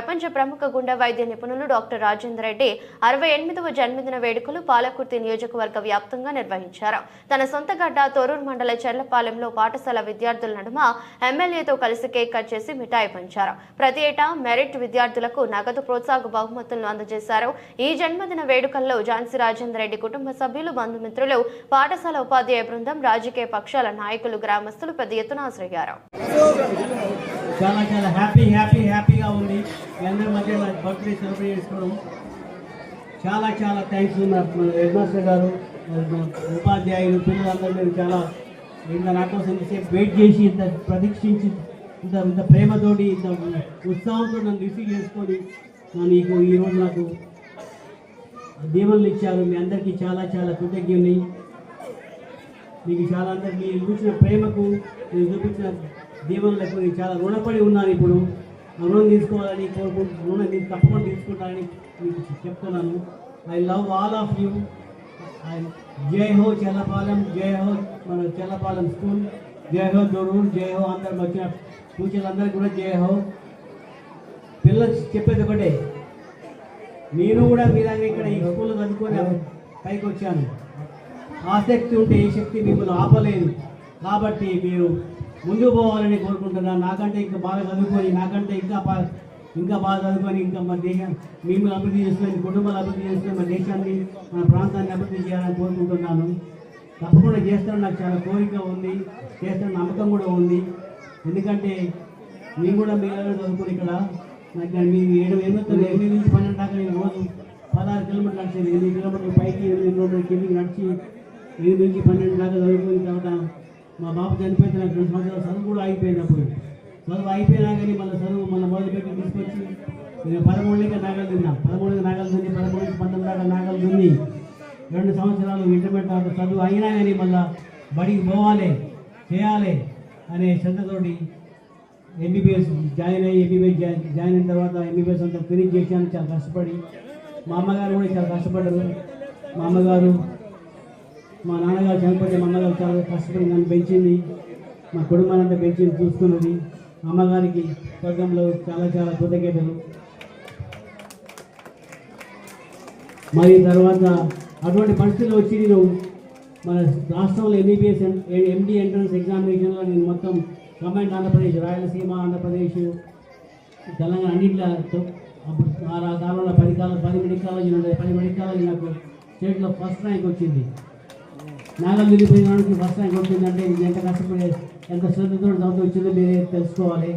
ప్రపంచ ప్రముఖ గుండె వైద్య నిపుణులు డాక్టర్ రాజేందర్ రెడ్డి అరవై ఎనిమిదవ జన్మదిన వేడుకలు పాలకుర్తి నియోజకవర్గ వ్యాప్తంగా నిర్వహించారు. తన సొంత గడ్డ తొరూర్ మండల చెర్లపాలెంలో పాఠశాల విద్యార్థుల నడుమ ఎమ్మెల్యేతో కలిసి కేక్ కట్ చేసి మిఠాయి పంచారు. ప్రతి ఏటా మెరిట్ విద్యార్థులకు నగదు ప్రోత్సాహక బహుమతులను అందజేశారు. ఈ జన్మదిన వేడుకల్లో ఝాన్సీ రాజేందర్ రెడ్డి కుటుంబ సభ్యులు బంధుమిత్రులు పాఠశాల ఉపాధ్యాయ బృందం రాజకీయ పక్షాల నాయకులు గ్రామస్తులు పెద్ద ఎత్తున హాజరయ్యారు. చాలా చాలా హ్యాపీ హ్యాపీ హ్యాపీగా ఉంది. మీ అందరి మధ్య నా బర్త్డే సెలబ్రేట్ చేసుకోవడం. చాలా చాలా థ్యాంక్స్ నా హెడ్ మాస్టర్ గారు మా ఉపాధ్యాయులు పిల్లలందరూ మీరు చాలా ఇంత నా కోసం వెయిట్ చేసి ఇంత ప్రతీక్షించి ఇంత ఇంత ప్రేమతోటి ఇంత ఉత్సాహంతో నన్ను రిసీవ్ చేసుకొని నీకు ఈరోజు నాకు దీవెనలు ఇచ్చారు. మీ అందరికీ చాలా చాలా కృతజ్ఞని మీకు చాలా అందరికి మీరు చూపించిన ప్రేమకు మీరు చూపించిన దీవెనలకు నేను చాలా రుణపడి ఉన్నాను ఇప్పుడు. రుణం తీసుకోవాలని కోరుకుంటు రుణం నేను తప్పకుండా తీసుకుంటానని మీకు చెప్తున్నాను. I love all of you జై హో చెల్లపాలెం జై హో మన చెల్లపాలెం స్కూల్ జై హో దొరూరు జై హో అందరు వచ్చిన టీచర్లందరికీ కూడా జై హో. పిల్లలు చెప్పేది ఒకటే నేను కూడా మీలాగే ఇక్కడ ఈ స్కూల్లో చదువుకొని పైకి వచ్చాను ఆసక్తి ఉంటే ఏ శక్తి మిమ్మల్ని ఆపలేదు. కాబట్టి మీరు ముందుకు పోవాలని కోరుకుంటున్నాను నాకంటే ఇంకా బాగా చదువుకొని నాకంటే ఇంకా బాగా ఇంకా బాగా చదువుకొని ఇంకా మన దేశం మేము అభివృద్ధి చేసుకొని కుటుంబాలు అభివృద్ధి చేసుకొని మన దేశాన్ని మన ప్రాంతాన్ని అభివృద్ధి చేయాలని కోరుకుంటున్నాను. తప్పకుండా చేస్తాను నాకు చాలా కోరిక ఉంది. చేస్తాను నమ్మకం కూడా ఉంది. ఎందుకంటే మేము కూడా మీరు చదువుకుని ఇక్కడ నాకు మీ ఏడు ఎనిమిది ఎనిమిది నుంచి పన్నెండు దాకా నేను రోజు పదహారు కిలోమీటర్లు నడిచేది. ఎనిమిది కిలోమీటర్లు పైకి ఎనిమిది కిలోమీటర్ల కిందికి నడిచి ఎనిమిది నుంచి పన్నెండు దాకా చదువుకుని తర్వాత మా బాబు చనిపోయిన రెండు సంవత్సరాలు చదువు కూడా అయిపోయింది అప్పుడు. చదువు అయిపోయినా కానీ మళ్ళీ చదువు మళ్ళీ మొదలుపెట్టి తీసుకొచ్చి నేను పదమూడులకి నాగలు తిన్నా. పదమూడుకి నాగలు తిని పదమూడు నుంచి పంతొమ్మిది దాకా నాగలు తిని రెండు సంవత్సరాలు ఇంటర్మీడియట్ చదువు అయినా కానీ మళ్ళీ బడికి పోవాలి చేయాలి అనే శ్రద్ధతోటి ఎంబీబీఎస్ జాయిన్ అయ్యి ఎంబీబీఎస్ జాయిన్ అయిన తర్వాత ఎంబీబీఎస్ అంతా ఫినిష్ చేశాను చాలా కష్టపడి మా అమ్మగారు కూడా చాలా కష్టపడ్డారు. మా అమ్మగారు మా నాన్నగారు చనిపోతే మా అమ్మగారు చాలా కష్టపడి నన్ను పెంచింది. మా కుటుంబాన్ని అంతా పెంచింది చూసుకున్నది. అమ్మగారికి స్వర్గంలో చాలా చాలా కృతజ్ఞతలు. మరి తర్వాత అటువంటి పరిస్థితులు వచ్చి నేను మన రాష్ట్రంలో ఎంబీబీఎస్ ఎండి ఎంట్రన్స్ ఎగ్జామినేషన్లో నేను మొత్తం కమాండ్ ఆంధ్రప్రదేశ్ రాయలసీమ ఆంధ్రప్రదేశ్ తెలంగాణ అన్నింటిలో ఆ కాలంలో పది కాలం పది మెడికల్ కాలేజీలు ఉండేది పది మెడికల్ కాలేజీ నాకు స్టేట్లో ఫస్ట్ ర్యాంక్ వచ్చింది. నాగలు వెళ్ళిపోయినానికి ఫస్ట్ ర్యాంక్ వచ్చిందంటే ఇది ఎంత కష్టపడి ఎంత శ్రద్ధతో చదువు వచ్చిందో మీరే తెలుసుకోవాలి.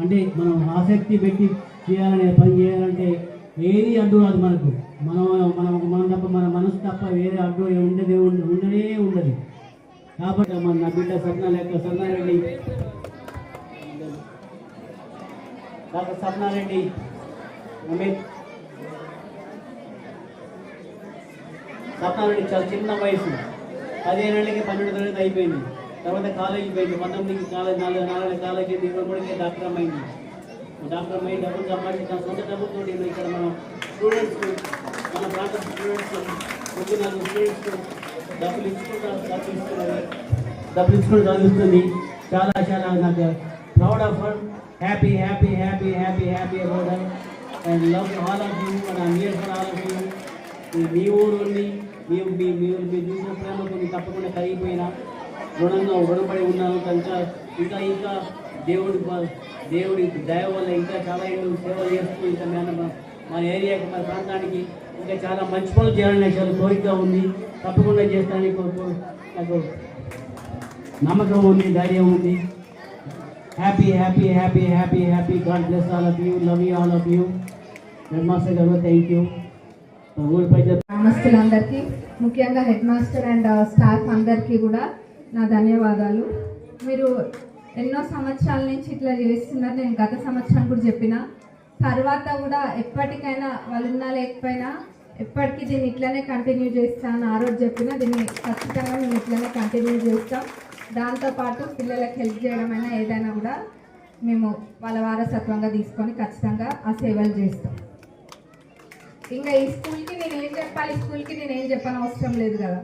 అంటే మనం ఆసక్తి పెట్టి చేయాలనే పని చేయాలంటే ఏది అడ్డు రాదు మనకు. మనం మనం మనం తప్ప మన మనసు తప్ప వేరే అడ్డు ఉండదే ఉండనే ఉండదు. కాబట్టి మన నా బిడ్డ సప్న లేక సత్నారెడ్డి. డాక్టర్ సత్నారెడ్డి అమిత్ సత్నారెడ్డి చాలా చిన్న వయసు. పదిహేనేళ్ళకి పన్నెండు తరగతి అయిపోయింది. తర్వాత కాలేజీ పోయింది. పంతొమ్మిదికి కాలేజ్ నాలుగు నాలుగు కాలేజీ ఇరవై మూడుకి డాక్టర్ అమ్మైంది డాక్టర్ అమ్మాయి డబ్బులు సంపాదించి తన సొంత డబ్బులతో ఇక్కడ మన స్టూడెంట్స్ మన ప్రాంత స్టూడెంట్స్ ముగ్గురు నాలుగు స్టూడెంట్స్ డబ్బులు ఇచ్చుకుంటారు డబ్బులు ఇస్తున్నారు. డబ్బులు ఇచ్చుకుంటూ చదువుతుంది చాలా చాలా నాకు proud of her happy happy happy happy happy about her and love all of you మన I'm for all of you మీ ఊరు మేము మీ మీరు మీరు చూసిన ప్రేమకు మీకు తప్పకుండా కరిగిపోయినా రుణంగా రుణపడి ఉన్నాను కనుక ఇంకా ఇంకా దేవుడి దేవుడి దయ వల్ల ఇంకా చాలా ఏళ్ళు సేవలు చేస్తూ ఇంకా మా ఏరియాకి మన ప్రాంతానికి ఇంకా చాలా మంచి పనులు చేయాలని చాలా కోరికగా ఉంది. తప్పకుండా చేస్తానని కోరుకో నాకు నమ్మకం ఉంది ధైర్యం ఉంది. Happy happy happy happy happy. God bless all of you love you all of you. Head master గారు థ్యాంక్ యూ నమస్తే ప్రజలు ముఖ్యంగా హెడ్ మాస్టర్ అండ్ స్టాఫ్ అందరికీ కూడా నా ధన్యవాదాలు. మీరు ఎన్నో సంవత్సరాల నుంచి ఇట్లా చేస్తున్నారు. నేను గత సంవత్సరం కూడా చెప్పిన. తర్వాత కూడా ఎప్పటికైనా వాళ్ళు ఉన్నా లేకపోయినా ఎప్పటికీ దీన్ని ఇట్లనే కంటిన్యూ చేస్తాను ఆ రోజు చెప్పిన. దీన్ని ఖచ్చితంగా మేము ఇట్లనే కంటిన్యూ చేస్తాం. దాంతోపాటు పిల్లలకు హెల్ప్ చేయడమైనా ఏదైనా కూడా మేము వాళ్ళ వారసత్వంగా తీసుకొని ఖచ్చితంగా ఆ సేవలు చేస్తాం. ఇంకా ఈ స్కూల్కి నేను ఏం చెప్పాలి? స్కూల్కి నేను ఏం చెప్పని అవసరం లేదు కదా.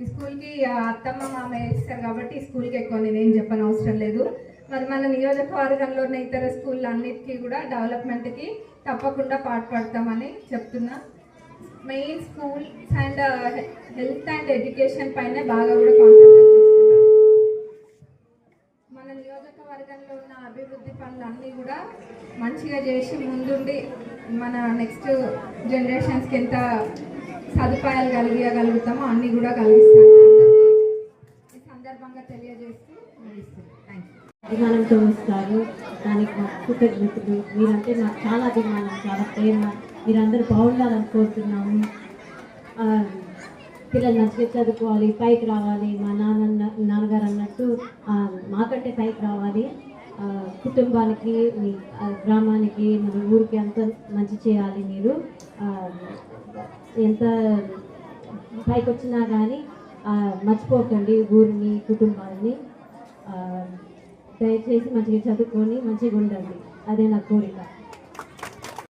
ఈ స్కూల్కి అత్తమ్మ మామ వేస్తారు కాబట్టి ఈ స్కూల్కి ఎక్కువ నేను చెప్పని అవసరం లేదు. మరి మన నియోజకవర్గంలో ఉన్న ఇతర స్కూల్ అన్నిటికీ కూడా డెవలప్మెంట్కి తప్పకుండా పాటుపడతామని చెప్తున్నా. Main schools and health and education పైన బాగా కూడా కాన్సన్ట్రేట్ చేస్తున్నాం మన నియోజకవర్గంలో ఉన్న అభివృద్ధి పనులన్నీ కూడా మంచిగా చేసి ముందుండి మన నెక్స్ట్ జనరేషన్స్కి ఎంత సదుపాయాలు కలిగియగలుగుతామో అన్నీ కూడా కలిగిస్తాను. ఈ సందర్భంగా తెలియజేస్తూ థ్యాంక్ యూ అభిమానంతో వస్తారు దానికి మా కృతజ్ఞతలు. మీరంటే నాకు చాలా అభిమానం చాలా ప్రేమ. మీరందరూ బాగుండాలని కోరుతున్నాము. పిల్లలు మంచిగా చదువుకోవాలి పైకి రావాలి మా నాన్న నాన్నగారు అన్నట్టు మాకంటే పైకి రావాలి. కుటుంబానికి మీ గ్రామానికి మన ఊరికి అంత మంచి చేయాలి మీరు. ఎంత పైకి వచ్చినా కానీ మర్చిపోకండి ఊరిని కుటుంబాన్ని. దయచేసి మంచిగా చదువుకొని మంచిగా ఉండండి అదే నా కోరిక.